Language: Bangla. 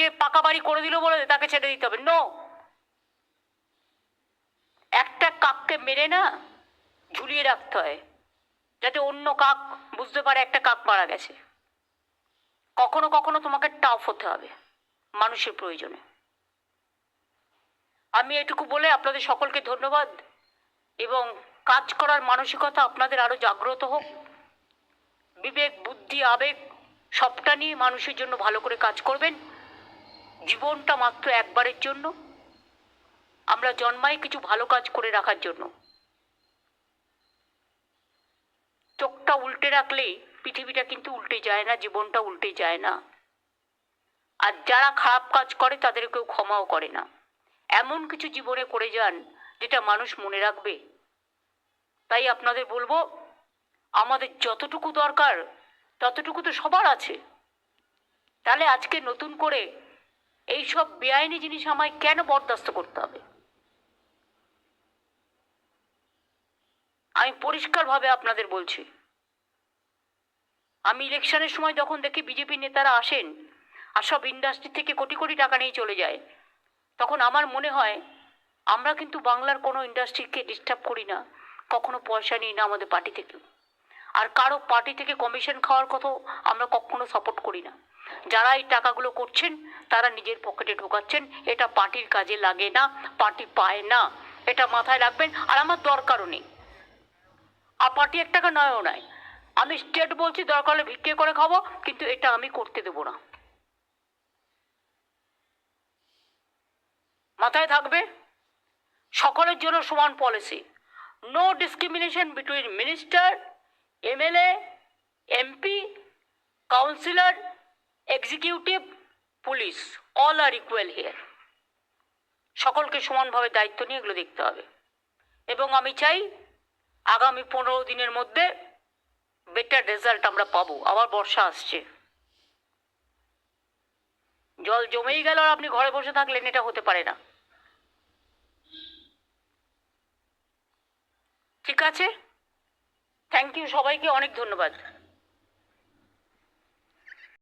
যে পাকা বাড়ি করে দিল বলে তাকে ছেড়ে দিতে হবে। নো একটা কাককে মেরে না ঝুলিয়ে রাখতে হয়, যাতে অন্য কাক বুঝতে পারে একটা কাক মারা গেছে। কখনো কখনো তোমাকে টাফ হতে হবে, মানুষের প্রয়োজনে। আমি এটুকু বলে আপনাদের সকলকে ধন্যবাদ এবং কাজ করার মানসিকতা আপনাদের আরও জাগ্রত হোক। বিবেক, বুদ্ধি, আবেগ সবটা নিয়ে মানুষের জন্য ভালো করে কাজ করবেন। জীবনটা মাত্র একবারের জন্য। আমরা জন্মাই কিছু ভালো কাজ করে রাখার জন্য। চোখটা উল্টে রাখলেই পৃথিবীটা কিন্তু উল্টে যায় না, জীবনটা উল্টে যায় না। আর যারা খারাপ কাজ করে তাদের কেউ ক্ষমাও করে না। এমন কিছু জীবনে করে যান যেটা মানুষ মনে রাখবে। তাই আপনাদের বলব, আমাদের যতটুকু দরকার ততটুকু তো সবার আছে। তাহলে আজকে নতুন করে এই সব বেআইনি জিনিস আমায় কেন বরদাস্ত করতে হবে? আমি পরিষ্কারভাবে আপনাদের বলছি। আমি ইলেকশনের সময় যখন দেখি বিজেপি নেতারা আসেন আর সব ইন্ডাস্ট্রি থেকে কোটি কোটি টাকা নিয়ে চলে যায়, তখন আমার মনে হয় আমরা কিন্তু বাংলার কোনো ইন্ডাস্ট্রিকে ডিস্টার্ব করি না, কখনো পয়সা নিই না আমাদের পার্টি থেকে। আর কারও পার্টি থেকে কমিশন খাওয়ার কথাও আমরা কখনো সাপোর্ট করি না। যারা এই টাকাগুলো করছেন তারা নিজের পকেটে ঢোকাচ্ছেন, এটা পার্টির কাজে লাগে না, পার্টি পায় না। এটা মাথায় রাখবেন, আর আমার দরকারও নেই। আর পার্টি এক টাকা নয়ও নয়। আমি স্টেট বলছি, দরকার হলে ভিক্ষে করে খাব, কিন্তু এটা আমি করতে দেবো না। মাথায় থাকবে? সকলের জন্য সমান policy no discrimination between minister MLA MP councillor executive police all are equal here সকলকে সমানভাবে দায়িত্ব নিয়ে এগুলো দেখতে হবে। এবং আমি চাই আগামী পনেরো দিনের মধ্যে বেটার রেজাল্ট আমরা পাবো। আবার বর্ষা আসছে। জল জমেই গেল আর আপনি ঘরে বসে থাকলেন, এটা হতে পারে না। ঠিক আছে? থ্যাংক ইউ সবাইকে, অনেক ধন্যবাদ।